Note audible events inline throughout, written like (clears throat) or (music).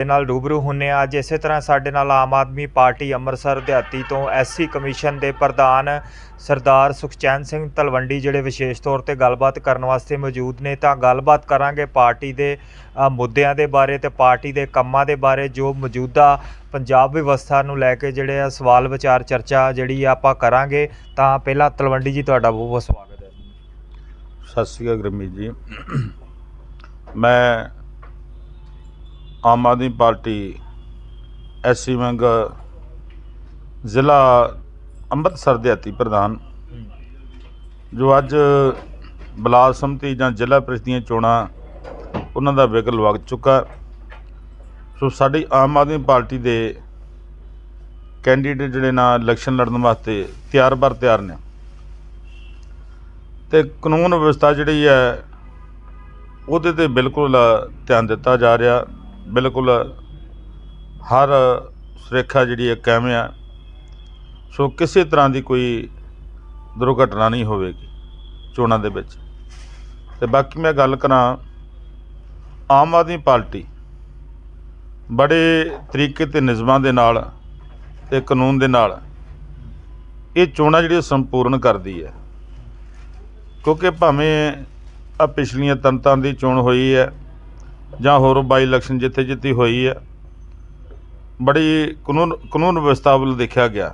ਦੇ ਨਾਲ ਰੂਬਰੂ ਹੁੰਨੇ ਆ। ਅੱਜ ਇਸੇ ਤਰ੍ਹਾਂ ਸਾਡੇ ਨਾਲ ਆਮ ਆਦਮੀ ਪਾਰਟੀ ਅੰਮ੍ਰਿਤਸਰ ਦਿਹਾਤੀ ਤੋਂ ਐਸਸੀ ਕਮਿਸ਼ਨ ਦੇ ਪ੍ਰਧਾਨ ਸਰਦਾਰ ਸੁਖਚੈਨ ਸਿੰਘ ਤਲਵੰਡੀ ਜਿਹੜੇ ਵਿਸ਼ੇਸ਼ ਤੌਰ ਤੇ ਗੱਲਬਾਤ ਕਰਨ ਵਾਸਤੇ ਮੌਜੂਦ ਨੇ ਤਾਂ ਗੱਲਬਾਤ ਕਰਾਂਗੇ ਪਾਰਟੀ ਦੇ ਅ, ਮੁੱਦਿਆਂ ਦੇ ਬਾਰੇ ਤੇ ਪਾਰਟੀ ਦੇ ਕੰਮਾਂ ਦੇ ਬਾਰੇ ਜੋ ਮੌਜੂਦਾ ਪੰਜਾਬ ਵਿਵਸਥਾ ਨੂੰ ਲੈ ਕੇ ਜਿਹੜੇ ਆ ਸਵਾਲ ਵਿਚਾਰ ਚਰਚਾ ਜਿਹੜੀ ਆ ਆਪਾਂ ਕਰਾਂਗੇ। ਤਾਂ ਪਹਿਲਾਂ ਤਲਵੰਡੀ ਜੀ ਤੁਹਾਡਾ ਬਹੁਤ ਬਹੁਤ ਸਵਾਗਤ ਹੈ। ਸਤਿ ਸ਼੍ਰੀ ਅਕਾਲ ਗੁਰਮੀਤ ਜੀ। ਮੈਂ Aam Aadmi party SC wing ਜ਼ਿਲ੍ਹਾ ਅੰਮ੍ਰਿਤਸਰ ਦੇ ਹੱਤੀ ਪ੍ਰਧਾਨ ਜੋ ਅੱਜ ਬਲਾਕ ਸੰਮਤੀ ਜਾਂ ਜ਼ਿਲ੍ਹਾ ਪ੍ਰੀਸ਼ਦ ਦੀਆਂ ਚੋਣਾਂ ਉਹਨਾਂ ਦਾ ਵਿਗਲ ਵਗ ਚੁੱਕਾ। ਸੋ ਸਾਡੀ ਆਮ ਆਦਮੀ ਪਾਰਟੀ ਦੇ ਕੈਂਡੀਡੇਟ ਜਿਹੜੇ ਨਾ ਇਲੈਕਸ਼ਨ ਲੜਨ ਵਾਸਤੇ ਤਿਆਰ ਬਰ ਤਿਆਰ ਨੇ। ਤੇ ਕਾਨੂੰਨ ਵਿਵਸਥਾ ਜਿਹੜੀ ਹੈ ਉਹਦੇ ਤੇ ਬਿਲਕੁਲ ਧਿਆਨ ਦਿੱਤਾ ਜਾ ਰਿਹਾ। ਬਿਲਕੁਲ ਹਰ ਸੁਰੱਖਿਆ ਜਿਹੜੀ ਹੈ ਕਾਇਮ ਆ। ਸੋ ਕਿਸੇ ਤਰ੍ਹਾਂ ਦੀ ਕੋਈ ਦੁਰਘਟਨਾ ਨਹੀਂ ਹੋਵੇਗੀ ਚੋਣਾਂ ਦੇ ਵਿੱਚ। ਤੇ ਬਾਕੀ ਮੈਂ ਗੱਲ ਕਰਾਂ ਆਮ ਆਦਮੀ ਪਾਰਟੀ ਬੜੇ ਤਰੀਕੇ ਤੇ ਨਿਯਮਾਂ ਦੇ ਨਾਲ ਤੇ ਕਾਨੂੰਨ ਦੇ ਨਾਲ ਇਹ ਚੋਣਾਂ ਜਿਹੜੀਆਂ ਸੰਪੂਰਨ ਕਰਦੀ ਹੈ। ਕਿਉਂਕਿ ਭਾਵੇਂ ਆ ਪਿਛਲੀਆਂ ਤੰਤਾਂ ਦੀ ਚੋਣ ਹੋਈ ਹੈ ਜਾਂ ਹੋਰ ਬਾਈ ਇਲੈਕਸ਼ਨ ਜਿੱਥੇ ਜਿੱਤੀ ਹੋਈ ਹੈ ਬੜੀ ਕਾਨੂੰਨ ਕਾਨੂੰਨ ਵਿਵਸਥਾ ਵੱਲ ਦੇਖਿਆ ਗਿਆ।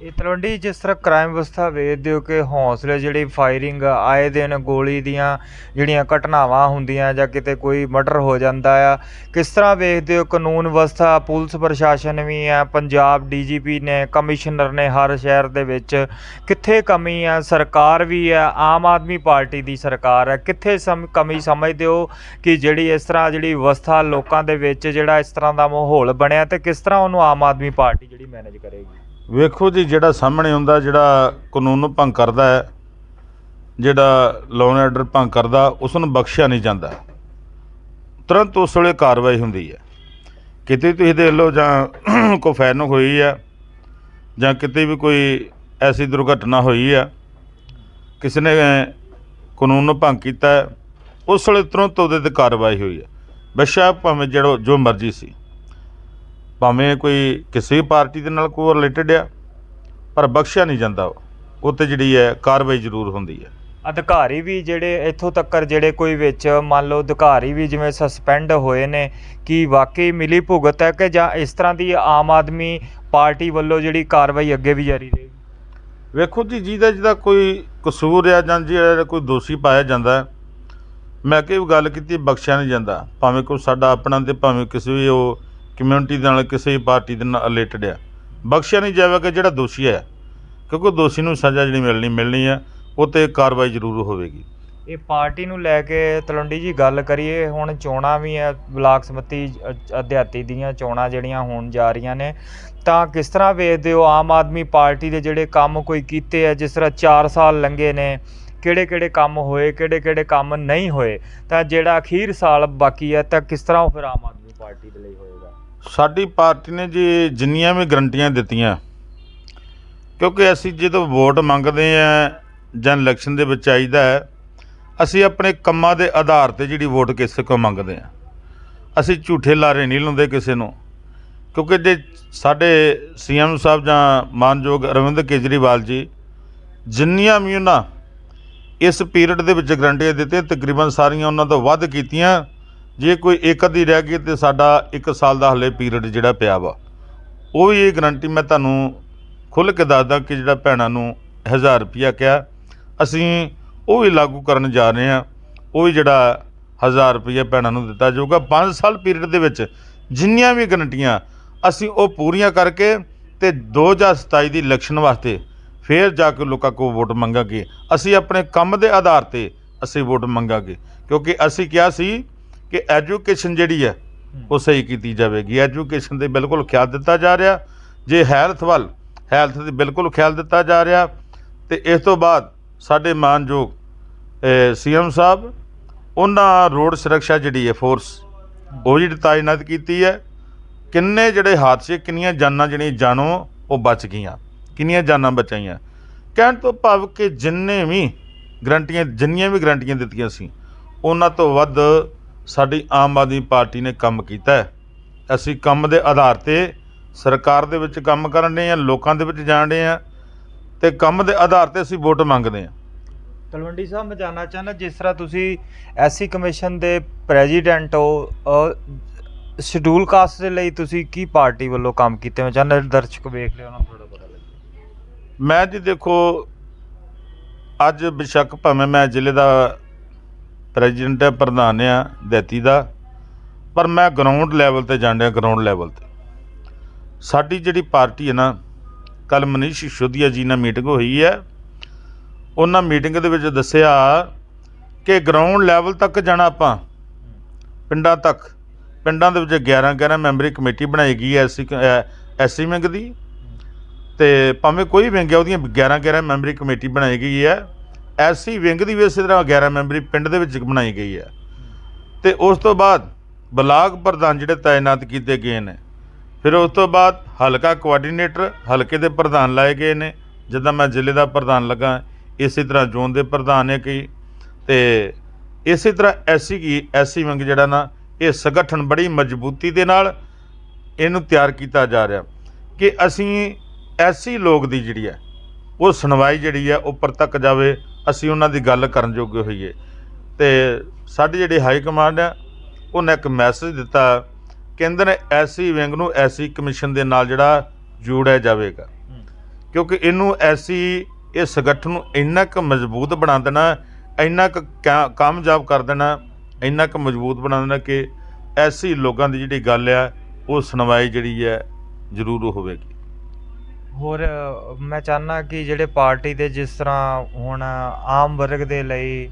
ਇਹ ਤਲਵੰਡੀ, ਜਿਸ ਤਰ੍ਹਾਂ ਕ੍ਰਾਈਮ ਵਿਵਸਥਾ ਵੇਖਦੇ ਹੋ ਕਿ ਹੌਸਲੇ ਜਿਹੜੀ ਫਾਇਰਿੰਗ ਆਏ ਦਿਨ ਗੋਲੀ ਦੀਆਂ ਜਿਹੜੀਆਂ ਘਟਨਾਵਾਂ ਹੁੰਦੀਆਂ ਜਾਂ ਕਿਤੇ ਕੋਈ ਮਰਡਰ ਹੋ ਜਾਂਦਾ ਆ, ਕਿਸ ਤਰ੍ਹਾਂ ਵੇਖਦੇ ਹੋ ਕਾਨੂੰਨ ਵਿਵਸਥਾ? ਪੁਲਿਸ ਪ੍ਰਸ਼ਾਸਨ ਵੀ ਆ, ਪੰਜਾਬ ਡੀਜੀਪੀ ਨੇ, ਕਮਿਸ਼ਨਰ ਨੇ ਹਰ ਸ਼ਹਿਰ ਦੇ ਵਿੱਚ ਕਿੱਥੇ ਕਮੀ ਆ? ਸਰਕਾਰ ਵੀ ਆ, ਆਮ ਆਦਮੀ ਪਾਰਟੀ ਦੀ ਸਰਕਾਰ ਹੈ ਕਿੱਥੇ ਸਮ, ਕਮੀ ਸਮਝਦੇ ਹੋ ਕਿ ਜਿਹੜੀ ਇਸ ਤਰ੍ਹਾਂ ਜਿਹੜੀ ਵਿਵਸਥਾ ਲੋਕਾਂ ਦੇ ਵਿੱਚ ਜਿਹੜਾ ਇਸ ਤਰ੍ਹਾਂ ਦਾ ਮਾਹੌਲ ਬਣਿਆ ਤੇ ਕਿਸ ਤਰ੍ਹਾਂ ਉਹਨੂੰ ਆਮ ਆਦਮੀ ਪਾਰਟੀ ਜਿਹੜੀ ਮੈਨੇਜ ਕਰੇਗੀ? ਵੇਖੋ ਜੀ ਜਿਹੜਾ ਸਾਹਮਣੇ ਹੁੰਦਾ ਜਿਹੜਾ ਕਾਨੂੰਨ ਨੂੰ ਭੰਗ ਕਰਦਾ ਹੈ ਜਿਹੜਾ ਲੋਨ ਆਰਡਰ ਭੰਗ ਕਰਦਾ ਉਸ ਨੂੰ ਬਖਸ਼ਿਆ ਨਹੀਂ ਜਾਂਦਾ। ਤੁਰੰਤ ਉਸ ਵੇਲੇ ਕਾਰਵਾਈ ਹੁੰਦੀ ਹੈ। ਕਿਤੇ ਤੁਸੀਂ ਦੇਖ ਲਓ ਜਾਂ (clears throat) ਕੋਈ ਫੈਨ ਹੋਈ ਹੈ ਜਾਂ ਕਿਤੇ ਵੀ ਕੋਈ ਐਸੀ ਦੁਰਘਟਨਾ ਹੋਈ ਆ ਕਿਸੇ ਨੇ ਕਾਨੂੰਨ ਨੂੰ ਭੰਗ ਕੀਤਾ ਹੈ, ਉਸ ਵੇਲੇ ਤੁਰੰਤ ਉਹਦੇ ਤੇ ਕਾਰਵਾਈ ਹੋਈ ਹੈ। ਬਸ਼ਾ ਭਾਵੇਂ ਜਿਹੜਾ ਜੋ ਮਰਜ਼ੀ ਸੀ। ਭਾਵੇਂ ਕੋਈ ਕਿਸੇ ਪਾਰਟੀ ਦੇ ਨਾਲ ਕੋਈ ਰਿਲੇਟਡ ਆ ਪਰ ਬਖਸ਼ਿਆ ਨਹੀਂ ਜਾਂਦਾ ਉਹ। ਤੇ ਜਿਹੜੀ ਹੈ ਕਾਰਵਾਈ ਜ਼ਰੂਰ ਹੁੰਦੀ ਹੈ। ਅਧਿਕਾਰੀ ਵੀ ਜਿਹੜੇ ਇੱਥੋਂ ਤੱਕਰ ਜਿਹੜੇ ਕੋਈ ਵਿੱਚ ਮੰਨ ਲਓ ਅਧਿਕਾਰੀ ਵੀ ਜਿਵੇਂ ਸਸਪੈਂਡ ਹੋਏ ਨੇ ਕਿ ਵਾਕਈ ਮਿਲੀ ਭੁਗਤ ਹੈ ਕਿ ਜਾਂ ਇਸ ਤਰ੍ਹਾਂ ਦੀ ਆਮ ਆਦਮੀ ਪਾਰਟੀ ਵੱਲੋਂ ਜਿਹੜੀ ਕਾਰਵਾਈ ਅੱਗੇ ਵੀ ਜਾਰੀ ਰਹੇਗੀ? ਵੇਖੋ ਜੀ ਜਿਹਦਾ ਜਿਹਦਾ ਕੋਈ ਕਸੂਰ ਆ ਜਾਂ ਜਿਹੜਾ ਕੋਈ ਦੋਸ਼ੀ ਪਾਇਆ ਜਾਂਦਾ ਮੈਂ ਕਿ ਗੱਲ ਕੀਤੀ ਬਖਸ਼ਿਆ ਨਹੀਂ ਜਾਂਦਾ। ਭਾਵੇਂ ਕੋਈ ਸਾਡਾ ਆਪਣਾ ਤੇ ਭਾਵੇਂ ਕਿਸੇ ਵੀ ਉਹ ਕਮਿਊਨਿਟੀ ਦੇ ਨਾਲ ਕਿਸੇ ਪਾਰਟੀ ਦੇ ਨਾਲ ਰਿਲੇਟਡ ਆ ਬਖਸ਼ਿਆ ਨਹੀਂ ਜਾਵੇਗਾ ਜਿਹੜਾ ਦੋਸ਼ੀ ਹੈ ਕਿਉਂਕਿ ਦੋਸ਼ੀ ਨੂੰ ਸਜ਼ਾ ਜਿਹੜੀ ਮਿਲਣੀ ਮਿਲਣੀ ਹੈ ਉਹ ਤੇ ਕਾਰਵਾਈ ਜ਼ਰੂਰ ਹੋਵੇਗੀ। ਇਹ ਪਾਰਟੀ ਨੂੰ ਲੈ ਕੇ ਤਲੰਡੀ ਜੀ ਗੱਲ ਕਰੀਏ, ਹੁਣ ਚੋਣਾਂ ਵੀ ਹੈ ਬਲਾਕ ਸਮਿਤੀ ਅਧਿਆਤੀ ਦੀਆਂ ਚੋਣਾਂ ਜਿਹੜੀਆਂ ਹੋਣ ਜਾ ਰਹੀਆਂ ਨੇ, ਤਾਂ ਕਿਸ ਤਰ੍ਹਾਂ ਵੇਖਦੇ ਹੋ ਆਮ ਆਦਮੀ ਪਾਰਟੀ ਦੇ ਜਿਹੜੇ ਕੰਮ ਕੋਈ ਕੀਤੇ ਆ, ਜਿਸ ਤਰ੍ਹਾਂ 4 ਸਾਲ ਲੰਘੇ ਨੇ ਕਿਹੜੇ ਕਿਹੜੇ ਕੰਮ ਹੋਏ ਕਿਹੜੇ ਕਿਹੜੇ ਕੰਮ ਨਹੀਂ ਹੋਏ, ਤਾਂ ਜਿਹੜਾ ਅਖੀਰ ਸਾਲ ਬਾਕੀ ਹੈ ਤਾਂ ਕਿਸ ਤਰ੍ਹਾਂ ਉਹ ਫਿਰ ਆਮ ਆਦਮੀ ਪਾਰਟੀ ਦੇ ਲਈ ਹੋਏਗਾ? ਸਾਡੀ ਪਾਰਟੀ ਨੇ ਜੀ ਜਿੰਨੀਆਂ ਵੀ ਗਰੰਟੀਆਂ ਦਿੱਤੀਆਂ, ਕਿਉਂਕਿ ਅਸੀਂ ਜਦੋਂ ਵੋਟ ਮੰਗਦੇ ਆ ਜਾਂ ਇਲੈਕਸ਼ਨ ਦੇ ਵਿੱਚ ਆਈਦਾ ਹੈ, ਅਸੀਂ ਆਪਣੇ ਕੰਮਾਂ ਦੇ ਆਧਾਰ ਤੇ ਜਿਹੜੀ ਵੋਟ ਕਿਸੇ ਕੋਲ ਮੰਗਦੇ ਆ। ਅਸੀਂ ਝੂਠੇ ਲਾਰੇ ਨਹੀਂ ਲਾਉਂਦੇ ਕਿਸੇ ਨੂੰ, ਕਿਉਂਕਿ ਜੇ ਸਾਡੇ ਸੀਐਮ ਸਾਹਿਬ ਜਾਂ ਮਾਨਯੋਗ ਅਰਵਿੰਦ ਕੇਜਰੀਵਾਲ ਜੀ ਜਿੰਨੀਆਂ ਵੀ ਉਹਨਾਂ ਇਸ ਪੀਰੀਅਡ ਦੇ ਵਿੱਚ ਗਰੰਟੀਆਂ ਦਿੱਤੀਆਂ, ਤਕਰੀਬਨ ਸਾਰੀਆਂ ਉਹਨਾਂ ਤੋਂ ਵੱਧ ਕੀਤੀਆਂ ਜੇ ਕੋਈ ਇੱਕ ਅੱਧੀ ਰਹਿ ਗਈ ਤੇ ਸਾਡਾ 1 ਸਾਲ ਦਾ ਹਲੇ ਪੀਰੀਅਡ ਜਿਹੜਾ ਪਿਆ ਵਾ, ਉਹ ਵੀ ਇਹ ਗਰੰਟੀ ਮੈਂ ਤੁਹਾਨੂੰ ਖੁੱਲ੍ਹ ਕੇ ਦੱਸਦਾ ਕਿ ਜਿਹੜਾ ਭੈਣਾਂ ਨੂੰ 1000 ਰੁਪਿਆ ਕਿਹਾ, ਅਸੀਂ ਉਹ ਵੀ ਲਾਗੂ ਕਰਨ ਜਾ ਰਹੇ ਹਾਂ, ਉਹ ਵੀ ਜਿਹੜਾ 1000 ਰੁਪਿਆ ਭੈਣਾਂ ਨੂੰ ਦਿੱਤਾ ਜਾਊਗਾ। 5 ਸਾਲ ਪੀਰੀਅਡ ਦੇ ਵਿੱਚ ਜਿੰਨੀਆਂ ਵੀ ਗਰੰਟੀਆਂ ਅਸੀਂ ਉਹ ਪੂਰੀਆਂ ਕਰਕੇ ਤੇ 2027 ਦੀ ਇਲੈਕਸ਼ਨ ਵਾਸਤੇ ਫੇਰ ਜਾ ਕੇ ਲੋਕਾਂ ਕੋਲ ਵੋਟ ਮੰਗਾਂਗੇ। ਅਸੀਂ ਆਪਣੇ ਕੰਮ ਦੇ ਆਧਾਰ ਤੇ ਅਸੀਂ ਵੋਟ ਮੰਗਾਂਗੇ, ਕਿਉਂਕਿ ਅਸੀਂ ਕਿਹਾ ਸੀ ਕਿ ਐਜੂਕੇਸ਼ਨ ਜਿਹੜੀ ਹੈ, ਉਹ ਸਹੀ ਕੀਤੀ ਜਾਵੇਗੀ। ਐਜੂਕੇਸ਼ਨ ਦੇ ਬਿਲਕੁਲ ਖਿਆਲ ਦਿੱਤਾ ਜਾ ਰਿਹਾ। ਜੇ ਹੈਲਥ ਵੱਲ, ਹੈਲਥ ਦੇ ਬਿਲਕੁਲ ਖਿਆਲ ਦਿੱਤਾ ਜਾ ਰਿਹਾ, ਤੇ ਇਸ ਤੋਂ ਬਾਅਦ ਸਾਡੇ ਮਾਨਯੋਗ ਸੀਐਮ ਸਾਹਿਬ, ਉਹਨਾਂ ਰੋਡ ਸੁਰੱਖਿਆ ਜਿਹੜੀ ਹੈ, ਫੋਰਸ, ਉਹ ਜਿਹੜੀ ਤਾਇਨਾਤ ਕੀਤੀ ਹੈ। ਕਿੰਨੇ ਜਿਹੜੇ ਹਾਦਸੇ, ਕਿੰਨੀਆਂ ਜਾਨਾਂ ਜਿਹੜੀਆਂ ਜਾਨੋਂ ਉਹ ਬਚ ਗਈਆਂ। ਕਿੰਨੀਆਂ ਜਾਨਾਂ ਬਚਾਈਆਂ। ਕਹਿਣ ਤੋਂ ਭਾਵ ਕਿ ਜਿੰਨੇ ਵੀ ਗਰੰਟੀਆਂ, ਜਿੰਨੀਆਂ ਵੀ ਗਰੰਟੀਆਂ ਦਿੱਤੀਆਂ ਸੀ, ਉਹਨਾਂ ਤੋਂ ਵੱਧ ਸਾਡੀ ਆਮ ਆਦਮੀ ਪਾਰਟੀ ਨੇ ਕੰਮ ਕੀਤਾ ਹੈ। ਅਸੀਂ ਕੰਮ ਦੇ ਆਧਾਰ ਤੇ ਸਰਕਾਰ ਦੇ ਵਿੱਚ ਕੰਮ ਕਰਨ ਦੇ ਆ ਲੋਕਾਂ ਦੇ ਵਿੱਚ ਜਾਣ ਦੇ ਆ ਤੇ ਕੰਮ ਦੇ ਆਧਾਰ ਤੇ ਅਸੀਂ ਵੋਟ ਮੰਗਦੇ ਆ ਤਲਵੰਡੀ ਸਾਹਿਬ ਮੈਂ ਜਾਣਨਾ ਚਾਹੁੰਦਾ ਜਿਸ ਤਰ੍ਹਾਂ ਤੁਸੀਂ ਐਸਸੀ ਕਮਿਸ਼ਨ ਦੇ ਪ੍ਰੈਜ਼ੀਡੈਂਟ ਹੋ ਸ਼ਡਿਊਲ ਕਾਸਟ ਦੇ ਲਈ ਤੁਸੀਂ ਕੀ ਪਾਰਟੀ ਵੱਲੋਂ ਕੰਮ ਕੀਤੇ ਮੈਂ ਚਾਹੁੰਦਾ ਦਰਸ਼ਕ ਵੇਖ ਲਿਓ ਉਹਨਾਂ ਥੋੜਾ ਪਤਾ ਲੱਗੇ। ਮੈਂ ਜੀ ਦੇਖੋ ਅੱਜ ਬਿਸ਼ੱਕ ਭਾਵੇਂ ਮੈਂ ਜ਼ਿਲ੍ਹੇ ਦਾ ਪ੍ਰੈਜ਼ੀਡੈਂਟ ਹੈ ਪ੍ਰਧਾਨ ਆ ਦੈਤੀ ਦਾ, ਪਰ ਮੈਂ ਗਰਾਊਂਡ ਲੈਵਲ ਤੇ ਜਾਂਦਿਆ ਗਰਾਊਂਡ ਲੈਵਲ ਤੇ। ਸਾਡੀ ਜਿਹੜੀ ਪਾਰਟੀ ਹੈ ਨਾ ਕੱਲ ਮਨੀਸ਼ ਸਿਸੋਦੀਆ ਜੀ ਨਾਲ ਮੀਟਿੰਗ ਹੋਈ ਹੈ ਉਹਨਾਂ ਮੀਟਿੰਗ ਦੇ ਵਿੱਚ ਦੱਸਿਆ ਕਿ ਗਰਾਊਂਡ ਲੈਵਲ ਤੱਕ ਜਾਣਾ ਆਪਾਂ, ਪਿੰਡਾਂ ਤੱਕ। ਪਿੰਡਾਂ ਦੇ ਵਿੱਚ 11 11 ਮੈਂਬਰੀ ਕਮੇਟੀ ਬਣਾਈ ਗਈ ਹੈ ਐਸੀ ਐਸੀ ਵਿੰਗ ਦੀ। ਤੇ ਭਾਵੇਂ ਕੋਈ ਵਿੰਗ ਹੈ ਉਹਦੀਆਂ 11 11 ਮੈਂਬਰੀ ਕਮੇਟੀ ਬਣਾਈ ਗਈ ਹੈ ਐਸੀ ਵਿੰਗ ਦੀ ਵੀ ਇਸੇ ਤਰ੍ਹਾਂ 11 ਮੈਂਬਰੀ ਪਿੰਡ ਦੇ ਵਿੱਚ ਬਣਾਈ ਗਈ ਹੈ। ਤੇ ਉਸ ਤੋਂ ਬਾਅਦ ਬਲਾਕ ਪ੍ਰਧਾਨ ਜਿਹੜੇ ਤਾਇਨਾਤ ਕੀਤੇ ਗਏ ਨੇ, ਫਿਰ ਉਸ ਤੋਂ ਬਾਅਦ ਹਲਕਾ ਕੋਆਰਡੀਨੇਟਰ ਹਲਕੇ ਦੇ ਪ੍ਰਧਾਨ ਲਾਏ ਗਏ ਨੇ। ਜਿੱਦਾਂ ਮੈਂ ਜ਼ਿਲ੍ਹੇ ਦਾ ਪ੍ਰਧਾਨ ਲੱਗਾ, ਇਸੇ ਤਰ੍ਹਾਂ ਜ਼ੋਨ ਦੇ ਪ੍ਰਧਾਨ ਨੇ ਕਈ ਤੇ ਇਸੇ ਤਰ੍ਹਾਂ ਐਸੀ ਕੀ, ਐਸੀ ਵਿੰਗ ਜਿਹੜਾ ਨਾ, ਇਹ ਸੰਗਠਨ ਬੜੀ ਮਜ਼ਬੂਤੀ ਦੇ ਨਾਲ ਇਹਨੂੰ ਤਿਆਰ ਕੀਤਾ ਜਾ ਰਿਹਾ ਕਿ ਅਸੀਂ ਐਸੀ ਲੋਕ ਦੀ ਜਿਹੜੀ ਹੈ, ਉਹ ਸੁਣਵਾਈ ਜਿਹੜੀ ਹੈ ਉੱਪਰ ਤੱਕ ਜਾਵੇ ਅਸੀਂ ਉਹਨਾਂ ਦੀ ਗੱਲ ਕਰਨ ਜੋਗੇ ਹੋਈਏ। ਤੇ ਸਾਡੀ ਜਿਹੜੀ ਹਾਈ ਕਮਾਂਡ ਹੈ ਉਹਨੇ ਇੱਕ ਮੈਸੇਜ ਦਿੱਤਾ, ਕਹਿੰਦੇ ਨੇ ਐਸੀ ਵਿੰਗ ਨੂੰ ਐਸੀ ਕਮਿਸ਼ਨ ਦੇ ਨਾਲ ਜਿਹੜਾ ਜੋੜਿਆ ਜਾਵੇਗਾ। ਕਿਉਂਕਿ ਇਹਨੂੰ ਐਸੀ, ਇਹ ਸੰਗਠਨ ਨੂੰ ਇੰਨਾ ਕੁ ਮਜ਼ਬੂਤ ਬਣਾ ਦੇਣਾ, ਇੰਨਾ ਕੁ ਕਾਮਯਾਬ ਕਰ ਦੇਣਾ, ਇੰਨਾ ਕੁ ਮਜ਼ਬੂਤ ਬਣਾ ਦੇਣਾ ਕਿ ਐਸੀ ਲੋਕਾਂ ਦੀ ਜਿਹੜੀ ਗੱਲ ਆ, ਉਹ ਸੁਣਵਾਈ ਜਿਹੜੀ ਹੈ ਜ਼ਰੂਰ ਹੋਵੇਗੀ। ਹੋਰ, ਮੈਂ ਚਾਹੁੰਦਾ ਕਿ ਜਿਹੜੇ ਪਾਰਟੀ ਦੇ ਜਿਸ ਤਰ੍ਹਾਂ ਹੁਣ ਆਮ ਵਰਗ ਦੇ ਲਈ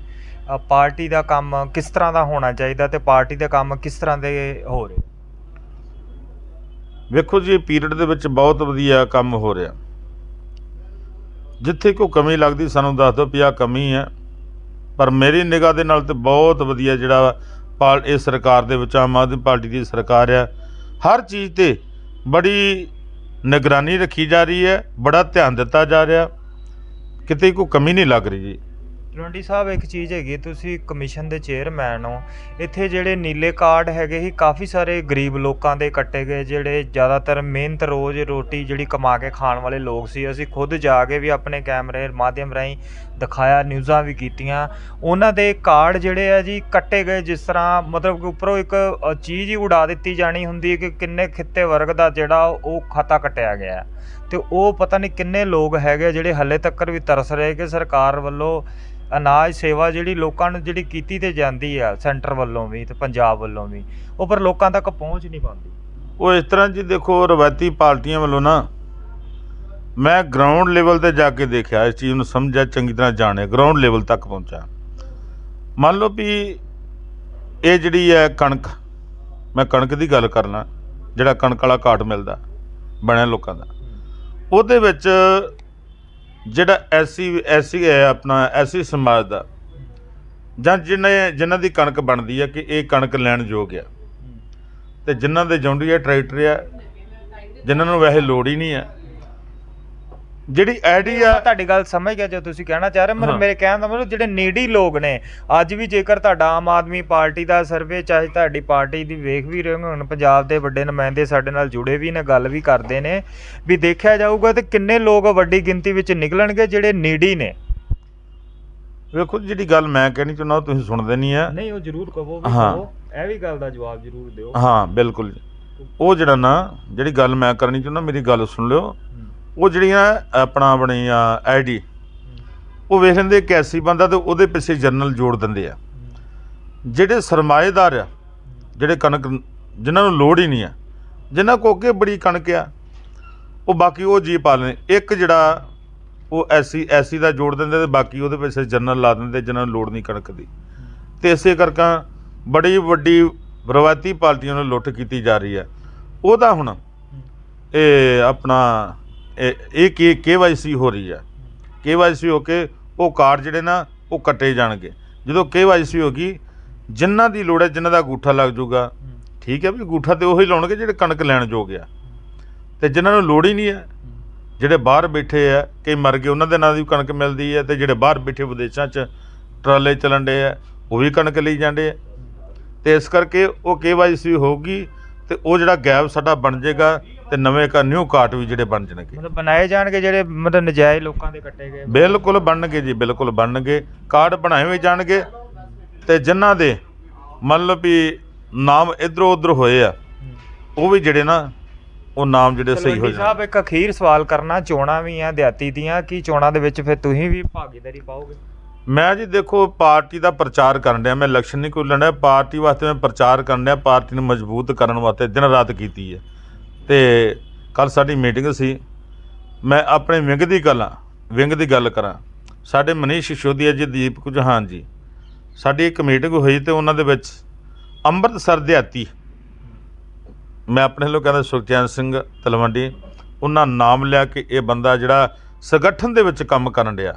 ਪਾਰਟੀ ਦਾ ਕੰਮ ਕਿਸ ਤਰ੍ਹਾਂ ਦਾ ਹੋਣਾ ਚਾਹੀਦਾ ਤੇ ਪਾਰਟੀ ਦੇ ਕੰਮ ਕਿਸ ਤਰ੍ਹਾਂ ਦੇ ਹੋ ਰਹੇ? ਵੇਖੋ ਜੀ, ਪੀਰੀਅਡ ਦੇ ਵਿੱਚ ਬਹੁਤ ਵਧੀਆ ਕੰਮ ਹੋ ਰਿਹਾ। ਜਿੱਥੇ ਕੋਈ ਕਮੀ ਲੱਗਦੀ, ਸਾਨੂੰ ਦੱਸ ਦਿਓ ਵੀ ਆਹ ਕਮੀ ਹੈ। ਪਰ ਮੇਰੀ ਨਿਗਾਹ ਦੇ ਨਾਲ ਤੇ ਬਹੁਤ ਵਧੀਆ ਜਿਹੜਾ ਪਾਲ, ਇਹ ਸਰਕਾਰ ਦੇ ਵਿੱਚ ਆਮ ਆਦਮੀ ਪਾਰਟੀ ਦੀ ਸਰਕਾਰ ਆ। ਹਰ ਚੀਜ਼ ਤੇ ਬੜੀ ਨਿਗਰਾਨੀ ਰੱਖੀ ਜਾ ਰਹੀ ਹੈ, ਬੜਾ ਧਿਆਨ ਦਿੱਤਾ ਜਾ ਰਿਹਾ। ਕਿਤੇ ਕੋਈ ਕਮੀ ਨਹੀਂ ਲੱਗ ਰਹੀ। ਜੀ ਤਲਵੰਡੀ ਸਾਹਿਬ, ਇੱਕ ਚੀਜ਼ ਹੈਗੀ, ਤੁਸੀਂ ਕਮਿਸ਼ਨ ਦੇ ਚੇਅਰਮੈਨ ਹੋ। ਇੱਥੇ ਜਿਹੜੇ ਨੀਲੇ ਕਾਰਡ ਹੈਗੇ ਸੀ, ਕਾਫੀ ਸਾਰੇ ਗਰੀਬ ਲੋਕਾਂ ਦੇ ਕੱਟੇ ਗਏ, ਜਿਹੜੇ ਜ਼ਿਆਦਾਤਰ ਮਿਹਨਤ ਰੋਜ਼ ਰੋਟੀ ਜਿਹੜੀ ਕਮਾ ਕੇ ਖਾਣ ਵਾਲੇ ਲੋਕ ਸੀ। ਅਸੀਂ ਖੁਦ ਜਾ ਕੇ ਵੀ ਆਪਣੇ ਕੈਮਰੇ ਮਾਧਿਅਮ ਰਾਹੀਂ ਦਿਖਾਇਆ, ਨਿਊਜ਼ਾਂ ਵੀ ਕੀਤੀਆਂ। ਉਹਨਾਂ ਦੇ ਕਾਰਡ ਜਿਹੜੇ ਆ ਜੀ, ਕੱਟੇ ਗਏ, ਜਿਸ ਤਰ੍ਹਾਂ ਮਤਲਬ ਕਿ ਉੱਪਰੋਂ ਇੱਕ ਚੀਜ਼ ਹੀ ਉਡਾ ਦਿੱਤੀ ਜਾਣੀ ਹੁੰਦੀ ਹੈ ਕਿ ਕਿੰਨੇ ਖਿੱਤੇ ਵਰਗ ਦਾ ਜਿਹੜਾ ਉਹ ਖਾਤਾ ਕੱਟਿਆ ਗਿਆ। ਤੇ ਉਹ ਪਤਾ ਨਹੀਂ ਕਿੰਨੇ ਲੋਕ ਹੈਗੇ ਜਿਹੜੇ ਹੱਲੇ ਤੱਕ ਵੀ ਤਰਸ ਰਹੇ ਕਿ ਸਰਕਾਰ ਵੱਲੋਂ ਅਨਾਜ ਸੇਵਾ ਜਿਹੜੀ ਲੋਕਾਂ ਨੂੰ ਜਿਹੜੀ ਕੀਤੀ ਤੇ ਜਾਂਦੀ ਆ, ਸੈਂਟਰ ਵੱਲੋਂ ਵੀ ਤੇ ਪੰਜਾਬ ਵੱਲੋਂ ਵੀ, ਉਹ ਪਰ ਲੋਕਾਂ ਤੱਕ ਪਹੁੰਚ ਨਹੀਂ ਪਾਉਂਦੀ। ਉਹ ਇਸ ਤਰ੍ਹਾਂ ਜੀ ਦੇਖੋ, ਰਵਾਇਤੀ ਪਾਰਟੀਆਂ ਵੱਲੋਂ ਨਾ ਮੈਂ ਗਰਾਊਂਡ ਲੈਵਲ ਤੇ ਜਾ ਕੇ ਦੇਖਿਆ, ਇਸ ਚੀਜ਼ ਨੂੰ ਸਮਝਿਆ, ਚੰਗੀ ਤਰ੍ਹਾਂ ਜਾਣਿਆ ਗਰਾਊਂਡ ਲੈਵਲ ਤੱਕ ਪਹੁੰਚਿਆ। ਮੰਨ ਲਓ ਵੀ ਇਹ ਜਿਹੜੀ ਹੈ ਕਣਕ, ਮੈਂ ਕਣਕ ਦੀ ਗੱਲ ਕਰਨਾ ਜਿਹੜਾ ਕਣਕ ਵਾਲਾ ਕਾਟ ਮਿਲਦਾ, ਬਣਿਆ ਲੋਕਾਂ ਦਾ। ਉਹਦੇ ਵਿੱਚ ਜਿਹੜਾ ਐਸੀ ਐਸੀ ਹੈ ਆਪਣਾ, ਐਸੀ ਸਮਾਜ ਦਾ, ਜਾਂ ਜਿਹਨੇ ਜਿਨ੍ਹਾਂ ਦੀ ਕਣਕ ਬਣਦੀ ਹੈ ਕਿ ਇਹ ਕਣਕ ਲੈਣ ਯੋਗ ਆ। ਤੇ ਜਿਨ੍ਹਾਂ ਦੇ ਜੌਂਡੀਆ ਟਰੈਕਟਰ ਆ, ਜਿਨ੍ਹਾਂ ਨੂੰ ਵੈਸੇ ਲੋੜ ਹੀ ਨਹੀਂ ਆ ਜਿਹੜੀ ਆਈਡੀ ਆ ਮੈਂ ਤੁਹਾਡੀ ਗੱਲ ਸਮਝ ਗਿਆ ਜੋ ਤੁਸੀਂ ਕਹਿਣਾ ਚਾਹ ਰਹੇ ਹਾਂ। ਮੇਰੇ ਕਹਿਣ ਦਾ ਮਤਲਬ ਜਿਹੜੇ ਨੀਡੀ ਲੋਕ ਨੇ ਅੱਜ ਵੀ ਜੇਕਰ ਤੁਹਾਡਾ ਆਮ ਆਦਮੀ ਪਾਰਟੀ ਦਾ ਸਰਵੇ ਚਾਹੇ ਤੁਹਾਡੀ ਪਾਰਟੀ ਦੀ ਵੇਖ ਵੀ ਰਹੇ ਹੋ ਹੁਣ ਪੰਜਾਬ ਦੇ ਵੱਡੇ ਨੁਮਾਇੰਦੇ ਸਾਡੇ ਨਾਲ ਜੁੜੇ ਵੀ ਨੇ ਗੱਲ ਵੀ ਕਰਦੇ ਨੇ ਵੀ ਦੇਖਿਆ ਜਾਊਗਾ ਤੇ ਕਿੰਨੇ ਲੋਕ ਵੱਡੀ ਗਿਣਤੀ ਵਿੱਚ ਨਿਕਲਣਗੇ ਜਿਹੜੇ ਨੀਡੀ ਨੇ ਵੇਖੋ ਜਿਹੜੀ ਗੱਲ ਮੈਂ ਕਹਿਣੀ ਚਾਹੁੰਦਾ ਤੁਸੀਂ ਸੁਣਦੇ ਨਹੀਂ ਆ ਨਹੀਂ ਉਹ ਜ਼ਰੂਰ ਕਹੋ ਵੀ ਹਾਂ। ਕਹੋ ਇਹ ਵੀ ਗੱਲ ਦਾ ਜਵਾਬ ਜ਼ਰੂਰ ਦਿਓ ਹਾਂ ਬਿਲਕੁਲ। ਉਹ ਜਿਹੜਾ ਨਾ ਜਿਹੜੀ ਗੱਲ ਮੈਂ ਕਰਨੀ ਚਾਹੁੰਦਾ ਮੇਰੀ ਗੱਲ ਸੁਣ ਲਿਓ ਉਹ ਜਿਹੜੀਆਂ ਆਪਣਾ ਆਪਣੀ ਆ ਆਈਡੀ ਉਹ ਵੇਖ ਲੈਂਦੇ ਕਿ ਐਸੀ ਬੰਦਾ ਤੇ ਉਹਦੇ ਪਿੱਛੇ ਜਰਨਲ ਜੋੜ ਦਿੰਦੇ ਆ। ਜਿਹੜੇ ਸਰਮਾਏਦਾਰ ਆ, ਜਿਹੜੇ ਕਣਕ, ਜਿਨ੍ਹਾਂ ਨੂੰ ਲੋੜ ਹੀ ਨਹੀਂ ਆ, ਜਿਨ੍ਹਾਂ ਕੋ ਬੜੀ ਕਣਕ ਆ, ਉਹ ਬਾਕੀ ਉਹ ਜੀ ਪਾ ਲੈਂਦੇ। ਇੱਕ ਜਿਹੜਾ ਉਹ ਐਸੀ ਐਸੀ ਦਾ ਜੋੜ ਦਿੰਦੇ ਤੇ ਬਾਕੀ ਉਹਦੇ ਪਿੱਛੇ ਜਰਨਲ ਲਾ ਦਿੰਦੇ, ਜਿਨ੍ਹਾਂ ਨੂੰ ਲੋੜ ਨਹੀਂ ਕਣਕ ਦੀ। ਤੇ ਇਸੇ ਕਰਕੇ ਬੜੀ ਵੱਡੀ ਰਵਾਇਤੀ ਪਾਰਟੀਆਂ ਨੂੰ ਲੁੱਟ ਕੀਤੀ ਜਾ ਰਹੀ ਹੈ ਉਹਦਾ ਹੁਣ ਇਹ ਆਪਣਾ ਇਹ ਇਹ ਕੇ ਕੇਵਾਈਸੀ ਹੋ ਰਹੀ ਹੈ ਕੇਵਾਈਸੀ ਹੋ ਕੇ ਉਹ ਕਾਰਡ ਜਿਹੜੇ ਨਾ, ਉਹ ਕੱਟੇ ਜਾਣਗੇ। ਜਦੋਂ ਕੇਵਾਈਸੀ ਹੋ ਗਈ ਜਿਨ੍ਹਾਂ ਦੀ ਲੋੜ ਹੈ ਜਿਨ੍ਹਾਂ ਦਾ ਅੰਗੂਠਾ ਲੱਗ ਜਾਊਗਾ। ਠੀਕ ਹੈ ਵੀ ਗੂਠਾ ਤੇ ਉਹੀ ਲਾਉਣਗੇ ਜਿਹੜੇ ਕਣਕ ਲੈਣ ਜੋਗ ਆ। ਤੇ ਜਿਨ੍ਹਾਂ ਨੂੰ ਲੋੜ ਹੀ ਨਹੀਂ ਹੈ, ਜਿਹੜੇ ਬਾਹਰ ਬੈਠੇ ਆ, ਕਈ ਮਰ ਗਏ, ਉਹਨਾਂ ਦੇ ਨਾਲ ਵੀ ਕਣਕ ਮਿਲਦੀ ਹੈ ਤੇ ਜਿਹੜੇ ਬਾਹਰ ਬੈਠੇ ਵਿਦੇਸ਼ਾਂ 'ਚ ਟਰਾਲੇ ਚੱਲਣ ਡੇ ਆ, ਉਹ ਵੀ ਕਣਕ ਲਈ ਜਾਂਦੇ ਆ। ਤੇ ਇਸ ਕਰਕੇ ਉਹ ਕੇਵਾਈਸੀ ਹੋਊਗੀ ਤੇ ਉਹ ਜਿਹੜਾ ਗੈਪ ਸਾਡਾ ਬਣ ਜਾਏਗਾ ਤੇ ਨਵੇਂ ਕਾ ਨਿਊ ਕਾਟ ਵੀ ਜਿਹੜੇ ਬਣ ਜਾਣਗੇ। ਮਤਲਬ ਬਣਾਏ ਜਾਣਗੇ ਜਿਹੜੇ ਮਤਲਬ ਨਜਾਇਜ਼ ਲੋਕਾਂ ਦੇ ਕੱਟੇ ਗਏ। ਬਿਲਕੁਲ ਬਣਨਗੇ ਜੀ ਬਿਲਕੁਲ ਬਣਨਗੇ। ਕਾਰਡ ਬਣਾਏ ਵੀ ਜਾਣਗੇ ਤੇ ਜਿਨ੍ਹਾਂ ਦੇ ਮੰਨ ਲਓ ਵੀ ਨਾਮ ਇਧਰੋਂ ਉਧਰ ਹੋਏ ਆ ਉਹ ਵੀ ਜਿਹੜੇ ਨਾ ਉਹ ਨਾਮ ਜਿਹੜੇ ਸਹੀ ਹੋ ਜਾਣ। ਸਾਹਿਬ ਇੱਕ ਅਖੀਰ ਸਵਾਲ ਕਰਨਾ ਚੋਣਾਂ ਵੀ ਆ ਦਿਹਾਤੀ ਦੀਆਂ ਕੀ ਚੋਣਾਂ ਦੇ ਵਿੱਚ ਫਿਰ ਤੁਸੀਂ ਵੀ ਭਾਗੀਦਾਰੀ ਪਾਓਗੇ? ਮੈਂ ਜੀ ਦੇਖੋ, ਪਾਰਟੀ ਦਾ ਪ੍ਰਚਾਰ ਕਰਨ ਡਿਆ, ਮੈਂ ਇਲੈਕਸ਼ਨ ਨਹੀਂ ਕੋਈ ਲੜਿਆ ਪਾਰਟੀ ਵਾਸਤੇ ਮੈਂ ਪ੍ਰਚਾਰ ਕਰਨ ਡਿਆ, ਪਾਰਟੀ ਨੂੰ ਮਜ਼ਬੂਤ ਕਰਨ ਵਾਸਤੇ, ਦਿਨ ਰਾਤ ਕੀਤੀ ਹੈ। ਤੇ ਕੱਲ ਸਾਡੀ ਮੀਟਿੰਗ ਸੀ, ਮੈਂ ਆਪਣੇ ਵਿੰਗ ਦੀ ਗੱਲਾਂ ਵਿੰਗ ਦੀ ਗੱਲ ਕਰਾਂ। ਸਾਡੇ ਮਨੀਸ਼ ਸਿਸੋਦੀਆ ਜੀ ਦੀਪਕ ਜਹਾਨ ਜੀ, ਸਾਡੀ ਇੱਕ ਮੀਟਿੰਗ ਹੋਈ ਤੇ ਉਹਨਾਂ ਦੇ ਵਿੱਚ ਅੰਮ੍ਰਿਤਸਰ ਦਿਹਾਤੀ ਮੈਂ ਆਪਣੇ ਵੱਲੋਂ ਕਹਿੰਦਾ ਸੁਖਚੈਨ ਸਿੰਘ ਤਲਵੰਡੀ, ਉਹਨਾਂ ਨਾਮ ਲਿਆ ਕਿ ਇਹ ਬੰਦਾ ਜਿਹੜਾ ਸੰਗਠਨ ਦੇ ਵਿੱਚ ਕੰਮ ਕਰਨ ਡਿਆ।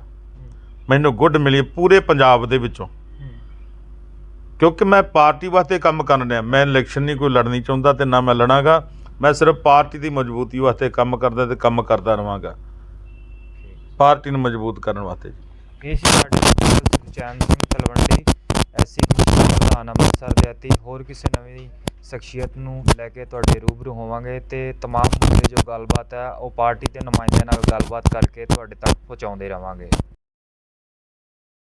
ਮੈਨੂੰ ਗੁੱਡ ਮਿਲੀ ਪੂਰੇ ਪੰਜਾਬ ਦੇ ਵਿੱਚੋਂ ਕਿਉਂਕਿ ਮੈਂ ਪਾਰਟੀ ਵਾਸਤੇ ਕੰਮ ਕਰਨ ਰਿਹਾ ਮੈਂ ਇਲੈਕਸ਼ਨ ਨਹੀਂ ਕੋਈ ਲੜਨੀ ਚਾਹੁੰਦਾ ਤੇ ਨਾ ਮੈਂ ਲੜਾਂਗਾ ਮੈਂ ਸਿਰਫ ਪਾਰਟੀ ਦੀ ਮਜ਼ਬੂਤੀ ਵਾਸਤੇ ਕੰਮ ਕਰਦਾ ਤੇ ਕੰਮ ਕਰਦਾ ਰਵਾਂਗਾ ਪਾਰਟੀ ਨੂੰ ਮਜ਼ਬੂਤ ਕਰਨ ਵਾਸਤੇ ਜੀ ਇਹ ਸੀ ਸਾਡੇ ਨਾਲ ਸੁਖਚੈਨ ਸਿੰਘ ਤਲਵੰਡੀ ਐਸਸੀ ਕਮਿਸ਼ਨ ਦੇ ਪ੍ਰਧਾਨ ਅੰਮ੍ਰਿਤਸਰ ਦੇ ਅਤੇ ਹੋਰ ਕਿਸੇ ਨਵੀਂ ਸ਼ਖਸੀਅਤ ਨੂੰ ਲੈ ਕੇ ਤੁਹਾਡੇ ਰੂਬਰੂ ਹੋਵਾਂਗੇ ਤੇ तमाम ਮੁੱਦੇ ਜੋ ਗੱਲਬਾਤ ਹੈ ਉਹ ਪਾਰਟੀ ਦੇ ਨੁਮਾਇੰਦਿਆਂ ਨਾਲ ਗੱਲਬਾਤ ਕਰਕੇ ਤੁਹਾਡੇ ਤੱਕ ਪਹੁੰਚਾਉਂਦੇ ਰਵਾਂਗੇ